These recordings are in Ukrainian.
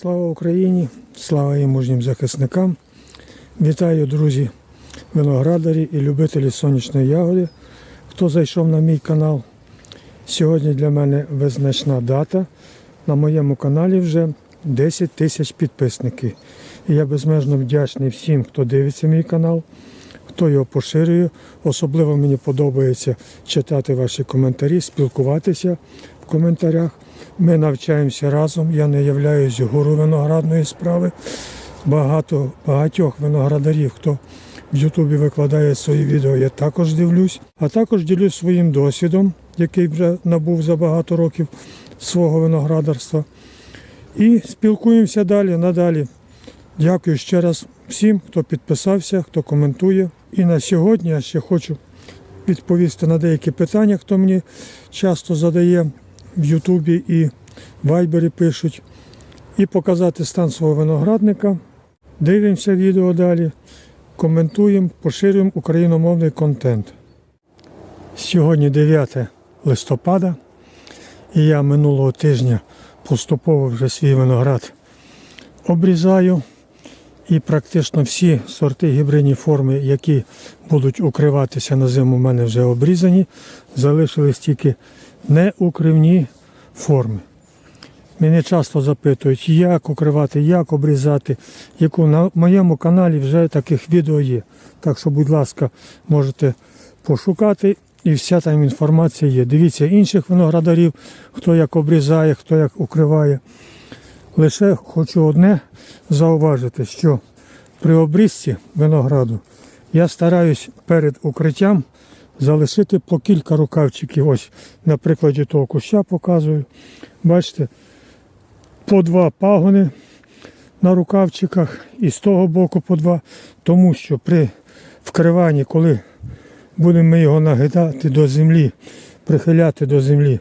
Слава Україні! Слава і мужнім захисникам! Вітаю, друзі, виноградарі і любителі сонячної ягоди. Хто зайшов на мій канал? Сьогодні для мене визначна дата. На моєму каналі вже 10 тисяч підписників. І я безмежно вдячний всім, хто дивиться мій канал, хто його поширює. Особливо мені подобається читати ваші коментарі, спілкуватися в коментарях. Ми навчаємося разом. Я не являюсь гуру виноградної справи. Багато багатьох виноградарів, хто в Ютубі викладає свої відео, я також дивлюсь, а також ділюсь своїм досвідом, який вже набув за багато років свого виноградарства. І спілкуємося далі, надалі. Дякую ще раз всім, хто підписався, хто коментує. І на сьогодні я ще хочу відповісти на деякі питання, хто мені часто задає в Ютубі і Вайбері пишуть, і показати стан свого виноградника. Дивимося відео далі, коментуємо, поширюємо україномовний контент. Сьогодні 9 листопада, і я минулого тижня поступово вже свій виноград обрізаю. І практично всі сорти гібридні форми, які будуть укриватися на зиму, у мене вже обрізані. Залишились тільки неукривні форми. Мене часто запитують, як укривати, як обрізати, яку на моєму каналі вже таких відео є. Так що, будь ласка, можете пошукати і вся там інформація є. Дивіться інших виноградарів, хто як обрізає, хто як укриває. Лише хочу одне зауважити, що при обрізці винограду я стараюсь перед укриттям залишити по кілька рукавчиків. Ось на прикладі того куща показую. Бачите, по два пагони на рукавчиках і з того боку по два. Тому що при вкриванні, коли будемо ми його нагидати до землі, прихиляти до землі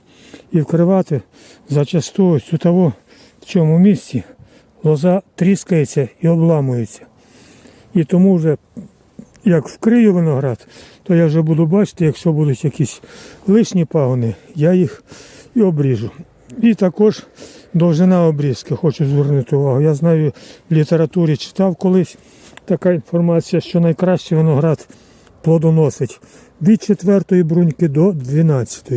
і вкривати, зачасту у того в цьому місці лоза тріскається і обламується. І тому вже як вкрию виноград, то я вже буду бачити, якщо будуть якісь лишні пагони, я їх і обріжу. І також довжина обрізки, хочу звернути увагу. Я знаю, в літературі читав колись така інформація, що найкращий виноград плодоносить від 4 бруньки до 12.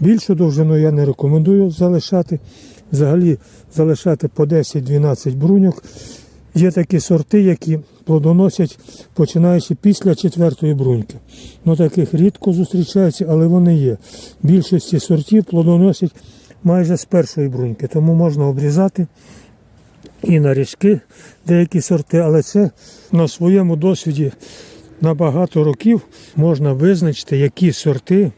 Більшу довжину я не рекомендую залишати. Взагалі залишати по 10-12 бруньок. Є такі сорти, які плодоносять починаючи після четвертої бруньки. Ну таких рідко зустрічаються, але вони є. Більшості сортів плодоносять майже з першої бруньки, тому можна обрізати і на ріжки деякі сорти, але це на своєму досвіді на багато років можна визначити, які сорти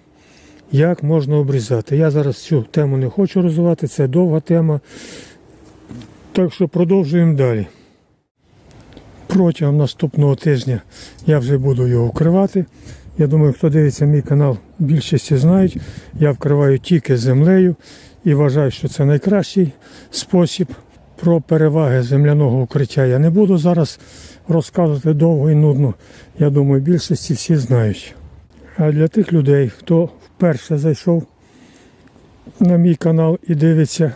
як можна обрізати. Я зараз цю тему не хочу розвивати, це довга тема. Так що продовжуємо далі. Протягом наступного тижня я вже буду його вкривати. Я думаю, хто дивиться мій канал, більшості знають. Я вкриваю тільки землею і вважаю, що це найкращий спосіб. Про переваги земляного укриття я не буду зараз розказувати довго і нудно. Я думаю, більшості всі знають. А для тих людей, хто вперше зайшов на мій канал і дивиться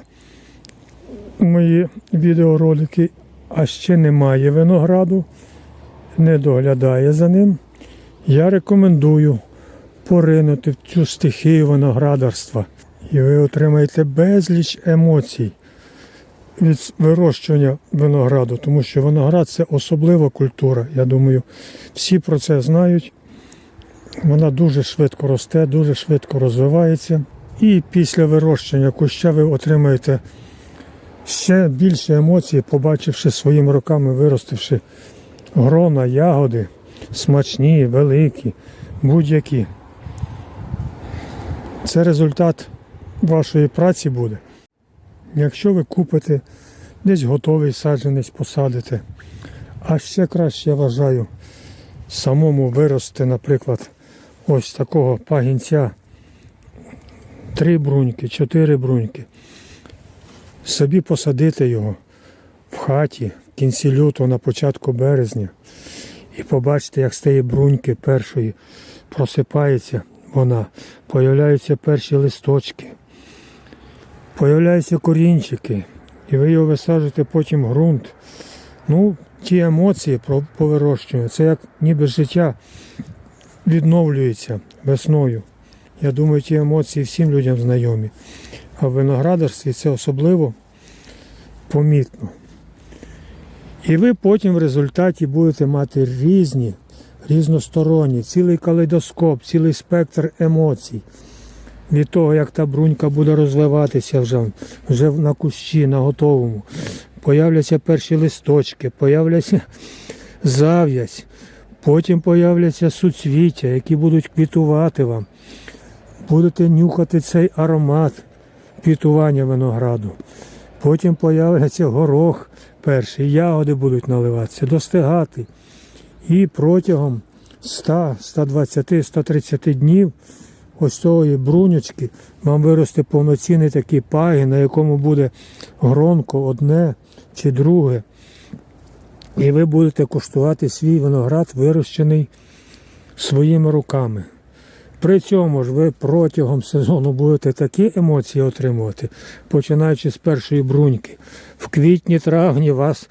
мої відеоролики, а ще немає винограду, не доглядає за ним, я рекомендую поринути в цю стихію виноградарства. І ви отримаєте безліч емоцій від вирощування винограду, тому що виноград це особлива культура. Я думаю, всі про це знають. Вона дуже швидко росте, дуже швидко розвивається. І після вирощення куща ви отримаєте ще більше емоцій, побачивши своїми руками, виростивши грона, ягоди, смачні, великі, будь-які. Це результат вашої праці буде. Якщо ви купите десь готовий саджанець, посадите. А ще краще я вважаю самому вирости, наприклад, ось такого пагінця. Три бруньки, чотири бруньки. Собі посадити його в хаті в кінці лютого, на початку березня. І побачити, як з тієї бруньки першої просипається вона, появляються перші листочки, появляються корінчики, і ви його висаджуєте потім ґрунт. Ну, ті емоції про це як ніби життя відновлюється весною. Я думаю, ті емоції всім людям знайомі. А в виноградарстві це особливо помітно. І ви потім в результаті будете мати різні, різносторонні, цілий калейдоскоп, цілий спектр емоцій. Від того, як та брунька буде розвиватися вже, вже на кущі, на готовому. Появляться перші листочки, появляться зав'язь, потім появляться суцвіття, які будуть квітувати вам. Будете нюхати цей аромат квітування винограду. Потім появляться горох перший, ягоди будуть наливатися, достигати. І протягом 100, 120, 130 днів ось цієї брунючки вам виросте повноцінний такий паги, на якому буде гронко одне чи друге. І ви будете куштувати свій виноград, вирощений своїми руками. При цьому ж ви протягом сезону будете такі емоції отримувати, починаючи з першої бруньки. В квітні-травні вас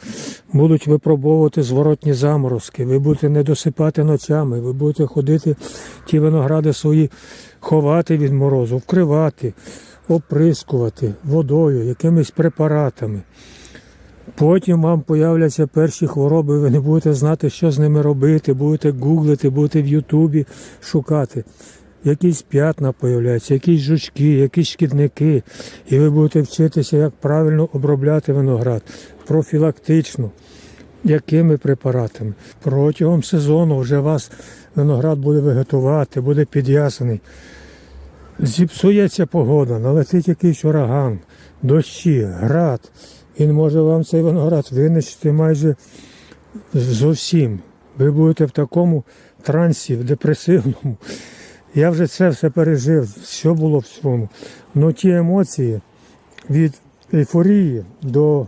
будуть випробовувати зворотні заморозки, ви будете не досипати ночами, ви будете ходити ті виногради свої, ховати від морозу, вкривати, оприскувати водою, якимись препаратами. Потім вам появляться перші хвороби, ви не будете знати, що з ними робити, будете гуглити, будете в Ютубі шукати. Якісь п'ятна появляються, якісь жучки, якісь шкідники. І ви будете вчитися, як правильно обробляти виноград профілактично, якими препаратами. Протягом сезону вже вас виноград буде вегетувати, буде під'ясаний. Зіпсується погода, налетить якийсь ураган, дощі, град. Він може вам цей виноград винищити майже зовсім. Ви будете в такому трансі, в депресивному. Я вже це все пережив, що було в цьому. Ну ті емоції від ейфорії до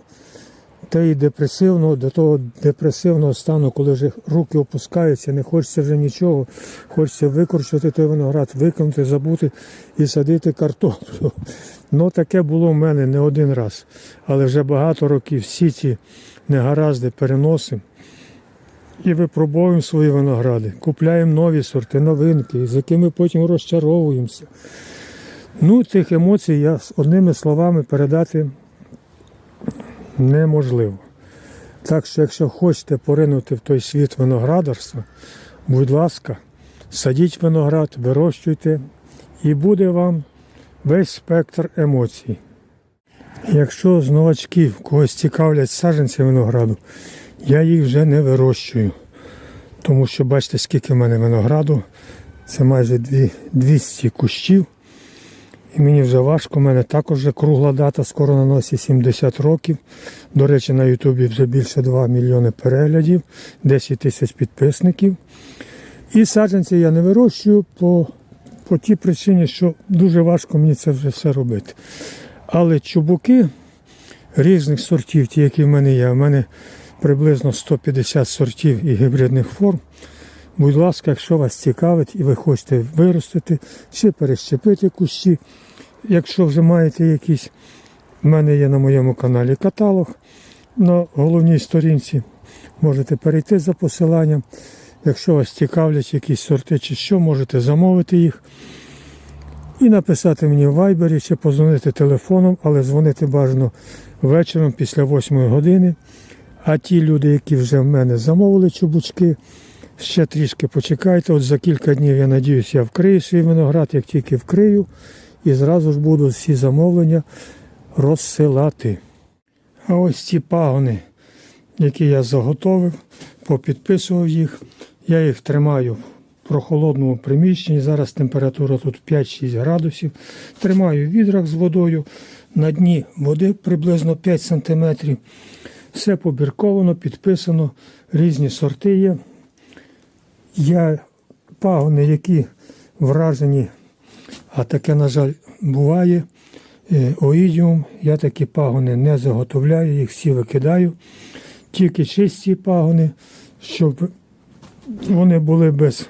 тієї депресивного, до того депресивного стану, коли вже руки опускаються, не хочеться вже нічого, хочеться викорчувати той виноград, викинути, забути і садити картоплю. Ну таке було в мене не один раз. Але вже багато років всі ці негаразди переносимо. І випробовуємо свої виногради, купляємо нові сорти, новинки, з якими потім розчаровуємося. Ну, тих емоцій я одними словами передати неможливо. Так що, якщо хочете поринути в той світ виноградарства, будь ласка, садіть виноград, вирощуйте, і буде вам весь спектр емоцій. Якщо з новачків когось цікавлять саджанці винограду, я їх вже не вирощую. Тому що бачите, скільки в мене винограду. Це майже 200 кущів. І мені вже важко, у мене також вже кругла дата, скоро на носі 70 років. До речі, на Ютубі вже більше 2 мільйони переглядів, 10 тисяч підписників. І саджанці я не вирощую по, по тій причині, що дуже важко мені це вже все робити. Але чубуки різних сортів, ті, які в мене є, в мене приблизно 150 сортів і гібридних форм. Будь ласка, якщо вас цікавить і ви хочете виростити чи перещепити кущі, якщо вже маєте якісь, в мене є на моєму каналі каталог на головній сторінці. Можете перейти за посиланням. Якщо вас цікавлять якісь сорти чи що, можете замовити їх і написати мені в вайбері чи позвонити телефоном, але дзвонити бажано вечором після 8 години. А ті люди, які вже в мене замовили чубучки, ще трішки почекайте. От за кілька днів, я надіюсь, я вкрию свій виноград, як тільки вкрию, і зразу ж буду всі замовлення розсилати. А ось ці пагони, які я заготовив, попідписував їх. Я їх тримаю в прохолодному приміщенні. Зараз температура тут 5-6 градусів. Тримаю в відрах з водою. На дні води приблизно 5 сантиметрів. Все побірковано, підписано, різні сорти є. Я пагони, які вражені, а таке, на жаль, буває. е, Оїдіум, я такі пагони не заготовляю, їх всі викидаю. Тільки чисті пагони, щоб вони були без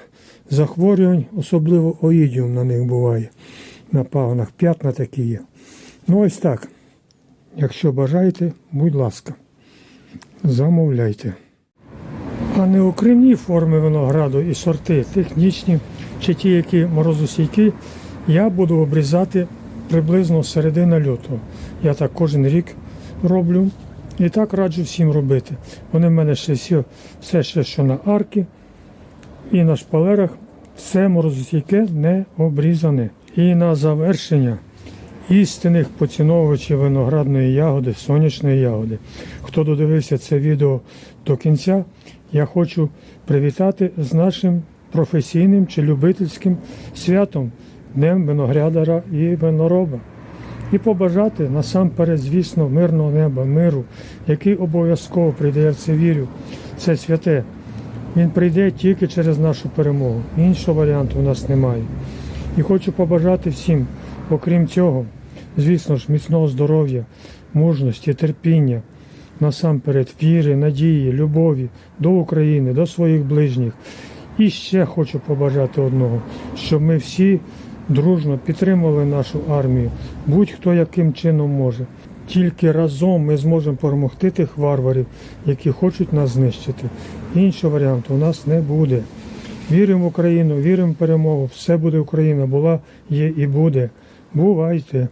захворювань, особливо оїдіум на них буває. На пагонах п'ятна такі є. Ну ось так. Якщо бажаєте, будь ласка, замовляйте. А не окремні форми винограду і сорти, технічні чи ті, які морозостійкі, я буду обрізати приблизно з середини лютого. Я так кожен рік роблю і так раджу всім робити. Вони в мене ще всі, все ще, що на арки і на шпалерах, все морозостійке не обрізане. І на завершення істинних поціновувачів виноградної ягоди, сонячної ягоди. Хто додивився це відео до кінця, я хочу привітати з нашим професійним чи любительським святом Днем виноградара і винороба. І побажати насамперед, звісно, мирного неба, миру, який обов'язково прийде, я в це вірю. Це святе. Він прийде тільки через нашу перемогу. Іншого варіанту у нас немає. І хочу побажати всім, окрім цього, звісно ж, міцного здоров'я, мужності, терпіння, насамперед віри, надії, любові до України, до своїх ближніх. І ще хочу побажати одного, щоб ми всі дружно підтримували нашу армію, будь-хто яким чином може. Тільки разом ми зможемо перемогти тих варварів, які хочуть нас знищити. Іншого варіанту у нас не буде. Віримо в Україну, віримо в перемогу. Все буде Україна, була, є і буде. Бувайте!